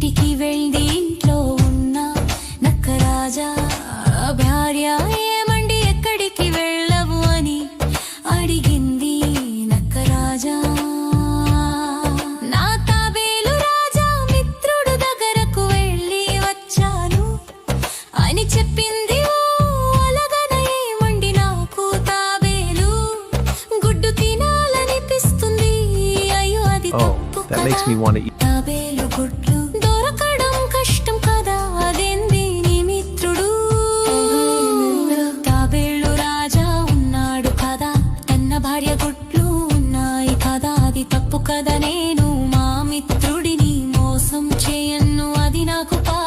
ఇంటికి వెళ్ళి ఇంట్లో ఉన్న నక్కరాజా భార్య ఏమండి ఎక్కడికి వెళ్ళవు అని అడిగింది నక్కరాజా నా తాబేలు రాజా మిత్రుడు దగ్గరకు వెళ్ళి వచ్చాను అని చెప్పింది Oh, that makes me want to eat. కదా నేను మా మిత్రుడిని మోసం చేయన్ను అది నాకు పా